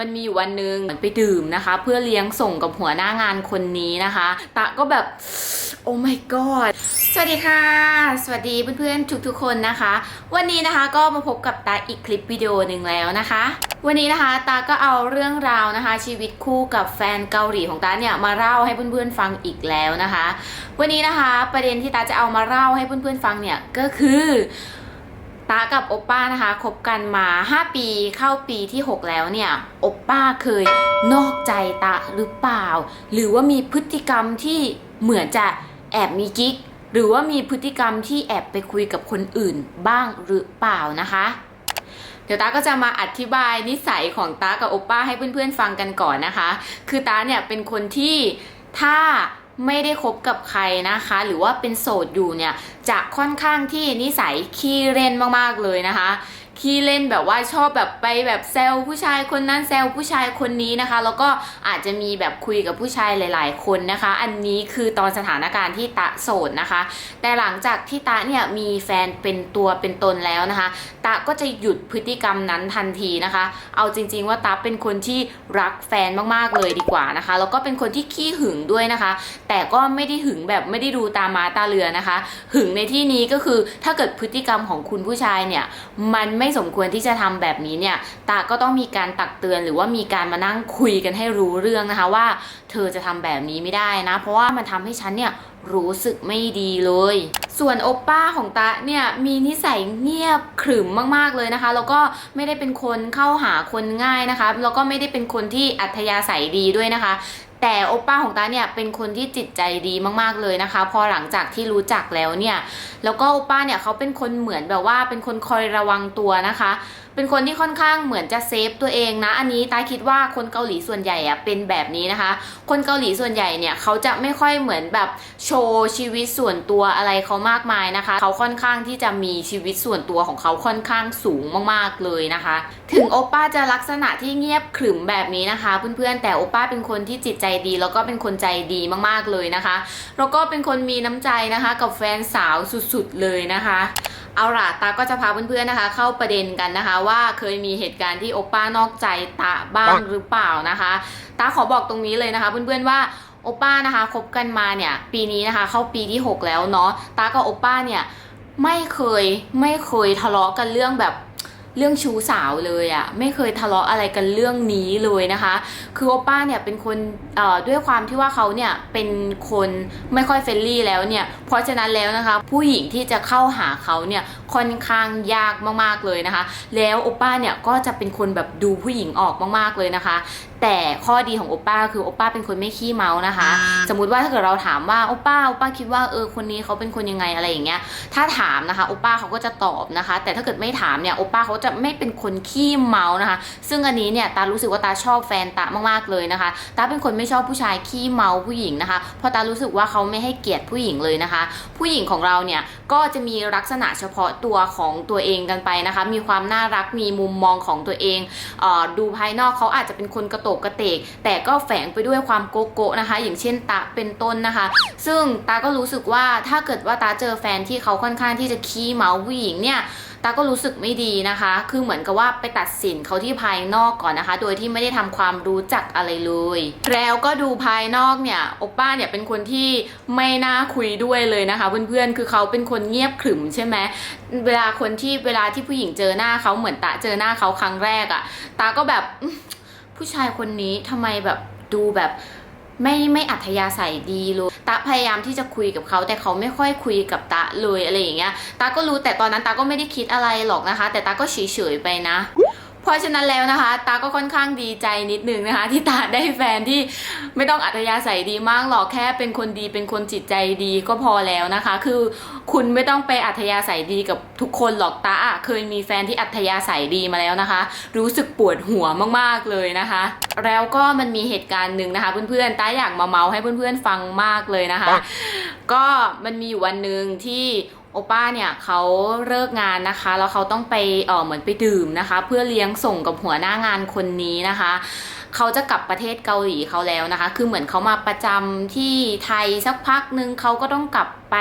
มันมีอยู่วันหนึ่งเหมือนไปดื่มนะคะ เพื่อเลี้ยงส่งกับหัวหน้างานคนนี้นะคะ ตะก็แบบ โอ้ my god สวัสดีค่ะ สวัสดีเพื่อนๆทุกๆคนนะคะ วันนี้นะคะก็มาพบกับตาอีกคลิปวิดีโอหนึ่งแล้วนะคะ วันนี้นะคะตาก็เอาเรื่องราวนะคะ ชีวิตคู่กับแฟนเกาหลีของตาเนี่ยมาเล่าให้เพื่อนๆฟังอีกแล้วนะคะ วันนี้นะคะประเด็นที่ตาจะเอามาเล่าให้เพื่อนๆฟังเนี่ยก็คือ ตากับโอป้านะคะคบกันมา 5 ปีเข้าปีที่ 6 แล้วเนี่ยโอป้าเคยนอกใจตาหรือเปล่า หรือว่ามีพฤติกรรมที่เหมือนจะแอบมีกิ๊ก หรือว่ามีพฤติกรรมที่แอบไปคุยกับคนอื่นบ้างหรือเปล่านะคะ เดี๋ยวตาก็จะมาอธิบายนิสัยของตากับโอป้าให้เพื่อนๆฟังกันก่อนนะคะ คือตาเนี่ยเป็นคนที่ถ้า ไม่ได้คบกับใครนะคะ หรือว่าเป็นโสดอยู่เนี่ยจะค่อนข้างที่นิสัยขี้เล่นมากๆเลยนะคะ ขี้เล่นแบบว่าชอบแบบไปแบบแซวผู้ชายคนนั้นแซวผู้ชายคนนี้นะคะ แล้วก็อาจจะมีแบบคุยกับผู้ชายหลาย ๆ คนนะคะ อันนี้คือตอนสถานการณ์ที่ตะโสดนะคะ แต่หลังจากที่ตะเนี่ยมีแฟนเป็นตัวเป็นตนแล้วนะคะ ตะก็จะหยุดพฤติกรรมนั้นทันทีนะคะ เอาจริง ๆ ว่าตะเป็นคนที่รักแฟนมากๆเลยดีกว่านะคะ แล้วก็เป็นคนที่ขี้หึงด้วยนะคะ แต่ก็ไม่ได้หึงแบบไม่ได้ดูตามาตาเรือนะคะ หึงในที่นี้ก็คือถ้าเกิดพฤติกรรมของคุณผู้ชายเนี่ยมันไม่ไม่สมควรที่จะทำแบบนี้เนี่ยตาก็ต้องมีการตักเตือนหรือว่ามีการมานั่งคุยกันให้รู้เรื่องนะคะว่า เธอจะทำแบบนี้ไม่ได้นะ เพราะว่ามันทำให้ฉันเนี่ยรู้สึกไม่ดีเลย ส่วนโอปป้าของตาเนี่ยมีนิสัยเงียบขรึมมากๆเลยนะคะ แล้วก็ไม่ได้เป็นคนเข้าหาคนง่ายนะคะ แล้วก็ไม่ได้เป็นคนที่อัธยาศัยดีด้วยนะคะ แต่โอปป้าของตาเนี่ยเป็นคนที่จิตใจดีมากๆเลยนะคะ พอหลังจากที่รู้จักแล้วเนี่ย แล้วก็โอป้าเนี่ยเขาเป็นคนเหมือนแบบว่าเป็นคนคอยระวังตัวนะคะ เป็นคนที่ค่อนข้างเหมือนจะเซฟตัวเองนะ อันนี้ตาคิดว่าคนเกาหลีส่วนใหญ่อะเป็นแบบนี้นะคะ คนเกาหลีส่วนใหญ่เนี่ยเขาจะไม่ค่อยเหมือนแบบโชว์ชีวิตส่วนตัวอะไรเขามากมายนะคะ เขาค่อนข้างที่จะมีชีวิตส่วนตัวของเขาค่อนข้างสูงมากๆเลยนะคะ ถึงโอป้าจะลักษณะที่เงียบขรึมแบบนี้นะคะ เพื่อนๆแต่โอป้าเป็นคนที่จิตใจดี แล้วก็เป็นคนใจดีมากๆเลยนะคะ แล้วก็เป็นคนมีน้ำใจนะคะ กับแฟนสาวสุดๆเลยนะคะ เอาล่ะตาก็จะพาเพื่อนๆนะคะ เข้าประเด็นกันนะคะ ว่าเคยมีเหตุการณ์ที่โอป้านอกใจตาบ้างหรือเปล่านะคะตาขอบอกตรงนี้เลยนะคะเพื่อนๆว่าโอป้านะคะคบกันมาเนี่ยปีนี้นะคะ เข้าปีที่ 6 แล้วเนาะตากับโอป้าเนี่ยไม่เคยไม่เคยทะเลาะกันเรื่องแบบ เรื่องชู้สาวเลยอะไม่เคยทะเลาะอะไรกันเรื่องนี้เลยนะคะ คือโอป้าเนี่ยเป็นคนด้วยความที่ว่าเขาเนี่ยเป็นคนไม่ค่อยเฟรนลี่แล้วเนี่ยเพราะฉะนั้นแล้วนะคะ ผู้หญิงที่จะเข้าหาเขาเนี่ยค่อนข้างยากมากๆเลยนะคะ แล้วโอป้าเนี่ยก็จะเป็นคนแบบดูผู้หญิงออกมากๆเลยนะคะแต่ข้อดีของโอป้าคือโอป้าเป็นคนไม่ขี้เมานะคะ สมมุติว่าถ้าเกิดเราถามว่าโอป้าโอป้าคิดว่าเออคนนี้เขาเป็นคนยังไงอะไรอย่างเงี้ย ถ้าถามนะคะโอป้าเขาก็จะตอบนะคะ แต่ถ้าเกิดไม่ถามเนี่ยโอป้าเขาจะไม่เป็นคนขี้เมานะคะ ซึ่งอันนี้เนี่ยตารู้สึกว่าตาชอบแฟนตามากๆเลยนะคะ ตาเป็นคนไม่ชอบผู้ชายขี้เมาผู้หญิงนะคะ เพราะตารู้สึกว่าเขาไม่ให้เกียรติผู้หญิงเลยนะคะ ผู้หญิงของเราเนี่ยก็จะมีลักษณะเฉพาะตัวของตัวเองกันไปนะคะ มีความน่ารักมีมุมมองของตัวเองเออดูภายนอกเขาอาจจะเป็นคนกระโตกกระเตก แต่ก็แฝงไปด้วยความโกโก้นะคะ อย่างเช่นตาเป็นต้นนะคะ ซึ่งตาก็รู้สึกว่าถ้าเกิดว่าตาเจอแฟนที่เขาค่อนข้างที่จะขี้เมาผู้หญิงเนี่ยตาก็รู้สึกไม่ดีนะคะ คือเหมือนกับว่าไปตัดสินเขาที่ภายนอกก่อนนะคะ โดยที่ไม่ได้ทำความรู้จักอะไรเลย แล้วก็ดูภายนอกเนี่ยโอป้าเนี่ยเป็นคนที่ไม่น่าคุยด้วยเลยนะคะเพื่อนๆ คือเขาเป็นคนเงียบขรึมใช่ไหม เวลาคนที่เวลาที่ผู้หญิงเจอหน้าเขาเหมือนตาเจอหน้าเขาครั้งแรกอะตาก็แบบ ผู้ชายคนนี้ทำไมแบบดูแบบไม่ไม่อัธยาศัยดีเลยตาพยายามที่จะคุยกับเขาแต่เขาไม่ค่อยคุยกับตาเลยอะไรอย่างเงี้ยตาก็รู้แต่ตอนนั้นตาก็ไม่ได้คิดอะไรหรอกนะคะ แต่ตาก็เฉยๆไปนะ เพราะฉะนั้นแล้วนะคะ ตาก็ค่อนข้างดีใจนิดนึงนะคะ ที่ตาได้แฟนที่ไม่ต้องอัธยาศัยดีมากหรอกแค่เป็นคนดีเป็นคนจิตใจดีก็พอแล้วนะคะ คือคุณไม่ต้องไปอัธยาศัยดีกับทุกคนหรอกตาเคยมีแฟนที่อัธยาศัยดีมาแล้วนะคะ รู้สึกปวดหัวมากๆเลยนะคะ แล้วก็มันมีเหตุการณ์หนึ่งนะคะ เพื่อนๆตาอยากมาเมาให้เพื่อนๆฟังมากเลยนะคะ ก็มันมีอยู่วันหนึ่งที่ โอป้าเนี่ยเขาเลิกงานนะคะ แล้วเขาต้องไปเออเหมือนไปดื่มนะคะ เพื่อเลี้ยงส่งกับหัวหน้างานคนนี้นะคะเขาจะกลับประเทศเกาหลีเขาแล้วนะคะ คือเหมือนเขามาประจำที่ไทยสักพักหนึ่งเขาก็ต้องกลับไป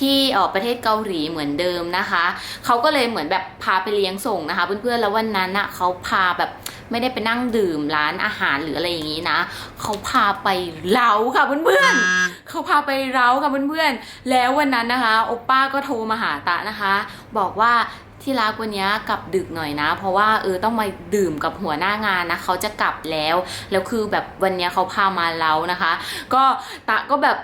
ที่เออประเทศเกาหลีเหมือนเดิมนะคะ เขาก็เลยเหมือนแบบพาไปเลี้ยงส่งนะคะ เพื่อนๆ แล้ววันนั้นน่ะเขาพาแบบ ไม่ได้ไปนั่งดื่มร้านอาหารหรืออะไรอย่างนี้นะ เขาพาไปเล้าค่ะเพื่อนๆเขาพาไปเล้าค่ะเพื่อนๆแล้ววันนั้นนะคะโอป้าก็โทรมาหาตะนะคะ บอกว่า ที่รักวันนี้กลับดึกหน่อยนะ เพราะว่าเออต้องมาดื่มกับหัวหน้างานนะเขาจะกลับแล้วแล้วคือแบบวันนี้เขาพามาเล้านะคะ ก็ตะก็แบบ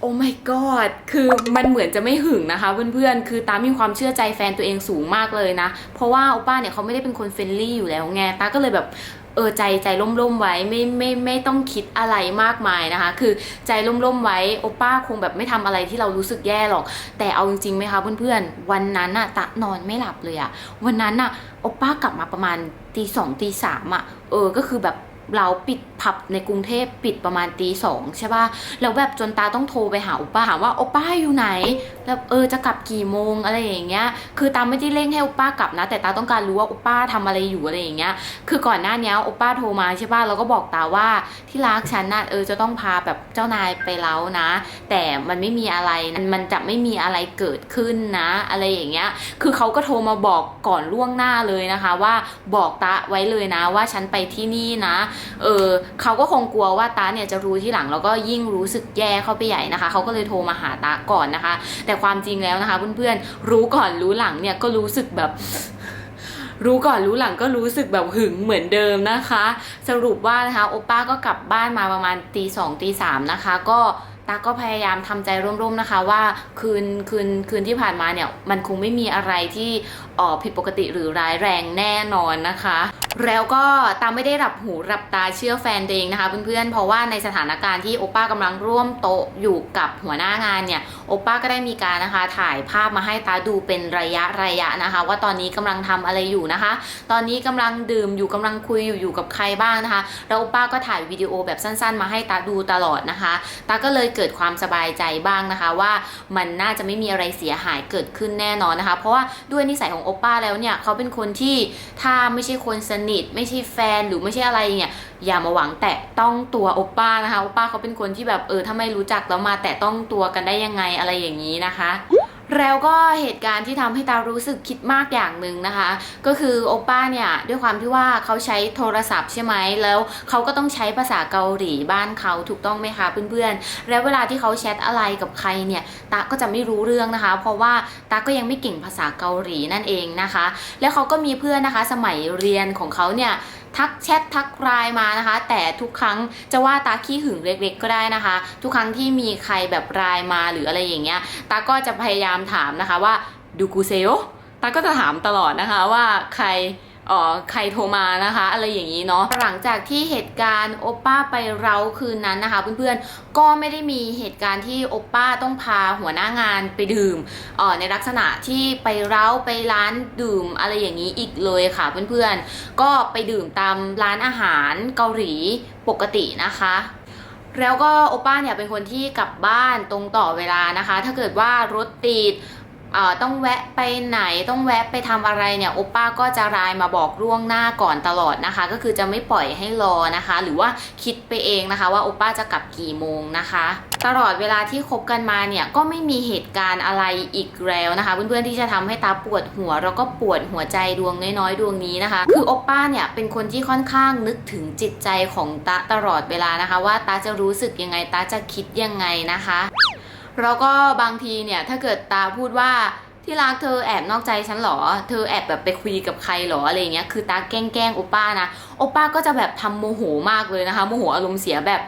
โอ้ my god คือมันเหมือนจะไม่หึงนะคะเพื่อนๆ คือตามีความเชื่อใจแฟนตัวเองสูงมากเลยนะ เพราะว่าโอป้าเนี่ยเขาไม่ได้เป็นคนเฟรนลี่อยู่แล้วไงตาก็เลยแบบ เออใจใจล่มๆไว้ไม่ไม่ไม่ต้องคิดอะไรมากมายนะคะ คือใจล่มๆไว้โอป้าคงแบบไม่ทำอะไรที่เรารู้สึกแย่หรอก แต่เอาจริงๆไหมคะเพื่อนๆวันนั้นอะตะนอนไม่หลับเลยอะวันนั้นอะโอป้ากลับมาประมาณตีสองตีสามอะเออก็คือแบบเราปิด ผับในกรุงเทพปิดประมาณตีสองใช่ป่ะ แล้วแบบจนตาต้องโทรไปหาโอป้าถามว่าโอป้าอยู่ไหน แล้วเออจะกลับกี่โมงอะไรอย่างเงี้ย คือตาไม่ได้เร่งให้โอป้ากลับนะ แต่ตาต้องการรู้ว่าโอป้าทำอะไรอยู่อะไรอย่างเงี้ย คือก่อนหน้านี้โอป้าโทรมาใช่ป่ะเราก็บอกตาว่าที่รักฉันน่ะเออจะต้องพาแบบเจ้านายไปแล้วนะ แต่มันไม่มีอะไร มันจะไม่มีอะไรเกิดขึ้นนะ อะไรอย่างเงี้ย คือเขาก็โทรมาบอกก่อนล่วงหน้าเลยนะคะ ว่าบอกตาไว้เลยนะว่าฉันไปที่นี่นะ เออเขาก็คงกลัวว่าตาเนี่ยจะรู้ที่หลังแล้วก็ยิ่งรู้สึกแย่เข้าไปใหญ่นะคะ เขาก็เลยโทรมาหาตาก่อนนะคะ แต่ความจริงแล้วนะคะ เพื่อนๆรู้ก่อนรู้หลังเนี่ยก็รู้สึกแบบรู้ก่อนรู้หลังก็รู้สึกแบบหึงเหมือนเดิมนะคะ สรุปว่านะคะโอป้าก็กลับบ้านมาประมาณตีสองตีสามนะคะ ก็ ตาก็พยายามทำใจร่วมๆนะคะ ว่าคืนคืนคืนที่ผ่านมาเนี่ยมันคงไม่มีอะไรที่ออผิดปกติหรือร้ายแรงแน่นอนนะคะ แล้วก็ตาไม่ได้หลับหูหลับตาเชื่อแฟนตัวเองนะคะเพื่อนๆ เพราะว่าในสถานการณ์ที่โอป้ากำลังร่วมโต๊ะอยู่กับหัวหน้างานเนี่ยโอป้าก็ได้มีการนะคะถ่ายภาพมาให้ตาดูเป็นระยะระยะนะคะ ว่าตอนนี้กำลังทำอะไรอยู่นะคะ ตอนนี้กำลังดื่มอยู่กำลังคุยอยู่อยู่กับใครบ้างนะคะ แล้วโอป้าก็ถ่ายวิดีโอแบบสั้น ๆ มาให้ตาดูตลอดนะคะ ตาก็เลยเกิดความสบายใจบ้างนะคะ ว่ามันน่าจะไม่มีอะไรเสียหายเกิดขึ้นแน่นอนนะคะ เพราะว่าด้วยนิสัยของโอป้าแล้วเนี่ยเขาเป็นคนที่ถ้าไม่ใช่คนสนิท ไม่ใช่แฟนหรือไม่ใช่อะไรเนี่ยอย่ามาหวังแตะต้องตัวโอป้านะคะโอป้าเขาเป็นคนที่แบบเออถ้าไม่รู้จักแล้วมาแตะต้องตัวกันได้ยังไงอะไรอย่างนี้นะคะ แล้วก็เหตุการณ์ที่ทำให้ตารู้สึกคิดมากอย่างหนึ่งนะคะ ก็คือโอป้าเนี่ยด้วยความที่ว่าเขาใช้โทรศัพท์ใช่ไหมแล้วเขาก็ต้องใช้ภาษาเกาหลีบ้านเขาถูกต้องไหมคะเพื่อนๆ แล้วเวลาที่เขาแชทอะไรกับใครเนี่ยตาก็จะไม่รู้เรื่องนะคะ เพราะว่าตาก็ยังไม่เก่งภาษาเกาหลีนั่นเองนะคะ แล้วเขาก็มีเพื่อนนะคะ สมัยเรียนของเขาเนี่ย ทักแชททักไลน์มานะคะ แต่ทุกครั้งจะว่าตาขี้หึงเล็ก ๆ ก็ได้นะคะ ทุกครั้งที่มีใครแบบไลน์มาหรืออะไรอย่างเงี้ยตาก็จะพยายามถามนะคะว่าดูกูเซลตาก็จะถามตลอดนะคะว่าใคร ใครโทรมานะคะ อะไรอย่างนี้เนาะหลังจากที่เหตุการณ์โอป้าไปเราคืนนั้นนะคะเพื่อนๆก็ไม่ได้มีเหตุการณ์ที่โอป้าต้องพาหัวหน้างานไปดื่มเอ่อในลักษณะที่ไปเร้าไปร้านดื่มอะไรอย่างนี้อีกเลยค่ะเพื่อนๆก็ไปดื่มตามร้านอาหารเกาหลีปกตินะคะแล้วก็โอป้าเนี่ยเป็นคนที่กลับบ้านตรงต่อเวลานะคะ ถ้าเกิดว่ารถติด ต้องแวะไปไหนต้องแวะไปทำอะไรเนี่ยโอป้าก็จะไลน์มาบอกล่วงหน้าก่อนตลอดนะคะ ก็คือจะไม่ปล่อยให้รอนะคะ หรือว่าคิดไปเองนะคะ ว่าโอป้าจะกลับกี่โมงนะคะตลอดเวลาที่คบกันมาเนี่ยก็ไม่มีเหตุการณ์อะไรอีกแล้วนะคะ เพื่อนๆที่จะทำให้ตาปวดหัว แล้วก็ปวดหัวใจดวงน้อยๆดวงนี้นะคะ คือโอป้าเนี่ยเป็นคนที่ค่อนข้างนึกถึงจิตใจของตาตลอดเวลานะคะ ว่าตาจะรู้สึกยังไงตาจะคิดยังไงนะคะ แล้วก็บางทีเนี่ยถ้าเกิดตาพูดว่าที่รักเธอแอบนอกใจฉันเหรอ เธอแอบแบบไปคุยกับใครเหรออะไรเงี้ย คือตาแกล้งแกล้งโอป้านะ โอป้าก็จะแบบทำโมโหมากเลยนะคะ โมโหอารมณ์เสียแบบ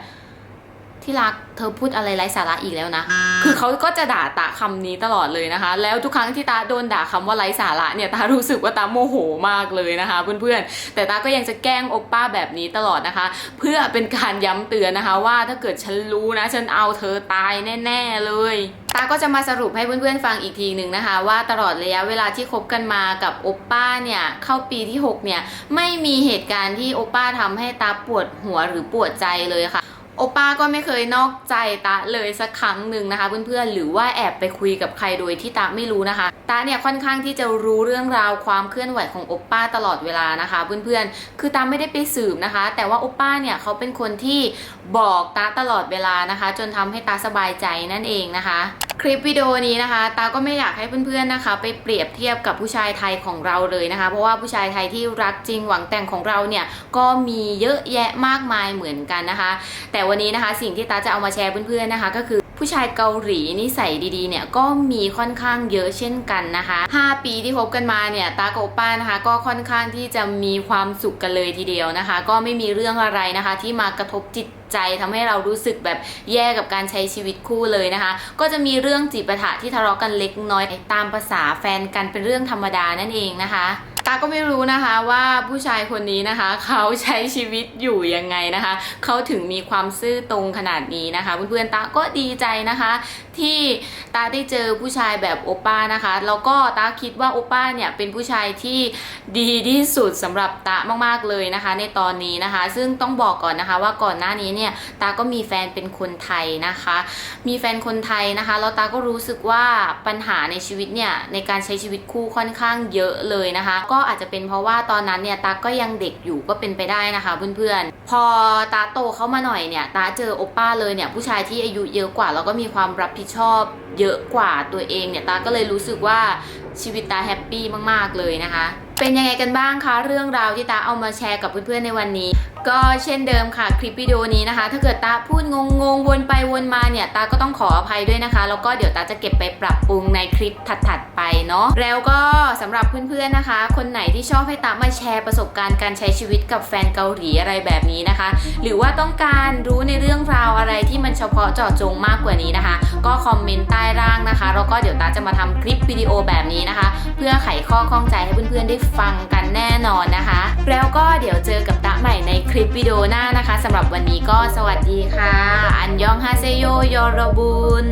ที่รักเธอพูดอะไรไร้สาระอีกแล้วนะ คือเขาก็จะด่าตาคำนี้ตลอดเลยนะคะ แล้วทุกครั้งที่ตาโดนด่าคำว่าไร้สาระเนี่ยตารู้สึกว่าตาโมโหมากเลยนะคะ เพื่อนๆ แต่ตาก็ยังจะแกล้งโอป้าแบบนี้ตลอดนะคะ เพื่อเป็นการย้ำเตือนนะคะ ว่าถ้าเกิดฉันรู้นะ ฉันเอาเธอตายแน่ ๆเลยตาก็จะมาสรุปให้เพื่อนๆฟังอีกทีหนึ่งนะคะ ว่าตลอดระยะเวลาที่คบกันมากับโอป้าเนี่ยเข้าปีที่ 6 เนี่ยไม่มีเหตุการณ์ที่โอป้าทำให้ตาปวดหัวหรือปวดใจเลยค่ะ โอป้าก็ไม่เคยนอกใจตะเลยสักครั้งหนึ่งนะคะเพื่อนๆ หรือว่าแอบไปคุยกับใครโดยที่ตะไม่รู้นะคะ ตะเนี่ยค่อนข้างที่จะรู้เรื่องราวความเคลื่อนไหวของโอป้าตลอดเวลานะคะเพื่อนๆ คือตาไม่ได้ไปสืบนะคะ แต่ว่าโอป้าเนี่ยเขาเป็นคนที่ บอกตาตลอดเวลานะคะ จนทำให้ตาสบายใจนั่นเองนะคะ คลิปวิดีโอนี้นะคะ ตาก็ไม่อยากให้เพื่อนๆนะคะ ไปเปรียบเทียบกับผู้ชายไทยของเราเลยนะคะ เพราะว่าผู้ชายไทยที่รักจริงหวังแต่งของเราเนี่ยก็มีเยอะแยะมากมายเหมือนกันนะคะ แต่วันนี้นะคะสิ่งที่ตาจะเอามาแชร์เพื่อนๆนะคะ ก็คือ ผู้ชายเกาหลีนิสัยดีๆเนี่ยก็มีค่อนข้างเยอะเช่นกันนะคะ 5 ปีที่คบกันมาเนี่ยตากับโอป้านะคะ ก็ค่อนข้างที่จะมีความสุขกันเลยทีเดียวนะคะ ก็ไม่มีเรื่องอะไรนะคะ ที่มากระทบจิตใจทำให้เรารู้สึกแบบแย่กับการใช้ชีวิตคู่เลยนะคะ ก็จะมีเรื่องจีบปะทะที่ทะเลาะกันเล็กน้อยตามภาษาแฟนกันเป็นเรื่องธรรมดานั่นเองนะคะ ตาก็ไม่รู้นะคะว่าผู้ชายคนนี้นะคะ เขาใช้ชีวิตอยู่ยังไงนะคะ เขาถึงมีความซื่อตรงขนาดนี้นะคะ เพื่อนๆตาก็ดีใจนะคะ ที่ตาได้เจอผู้ชายแบบโอป้านะคะแล้วก็ตาคิดว่าโอป้าเนี่ยเป็นผู้ชายที่ดีที่สุดสำหรับตามากๆเลยนะคะ ในตอนนี้นะคะ ซึ่งต้องบอกก่อนนะคะ ว่าก่อนหน้านี้เนี่ยตาก็มีแฟนเป็นคนไทยนะคะ มีแฟนคนไทยนะคะแล้วตาก็รู้สึกว่าปัญหาในชีวิตเนี่ยในการใช้ชีวิตคู่ค่อนข้างเยอะเลยนะคะก็อาจจะเป็นเพราะว่าตอนนั้นเนี่ยตาก็ยังเด็กอยู่ก็เป็นไปได้นะคะเพื่อนๆ พอตาโตเข้ามาหน่อยเนี่ยตาเจอโอป้าเลยเนี่ยผู้ชายที่อายุเยอะกว่าแล้วก็มีความรับผิดชอบเยอะกว่าตัวเองเนี่ยตาก็เลยรู้สึกว่าชีวิตตาแฮปปี้มากๆเลยนะคะ เป็นยังไงกันบ้างคะเรื่องราวที่ตาเอามาแชร์กับเพื่อนๆในวันนี้ก็เช่นเดิมค่ะคลิปวิดีโอนี้นะคะ ถ้าเกิดตาพูดงงๆวนไปวนมาเนี่ย ตาก็ต้องขออภัยด้วยนะคะ แล้วก็เดี๋ยวตาจะเก็บไปปรับปรุงในคลิปถัดๆไปเนาะแล้วก็สำหรับเพื่อนๆนะคะ คนไหนที่ชอบให้ตามาแชร์ประสบการณ์การใช้ชีวิตกับแฟนเกาหลีอะไรแบบนี้นะคะ หรือว่าต้องการรู้ในเรื่องราวอะไรที่มันเฉพาะเจาะจงมากกว่านี้นะคะ ก็คอมเมนต์ใต้ล่างนะคะแล้วก็เดี๋ยวตาจะมาทำคลิปวิดีโอแบบนี้นะคะ เพื่อไขข้อข้องใจให้เพื่อนๆได้ฟังกันแน่นอนนะคะ แล้วก็เดี๋ยวเจอกับตาใหม่ในคลิปวิดีโอหน้านะคะสำหรับวันนี้ก็สวัสดีค่ะ อันยองฮาเซโยยอรบุญ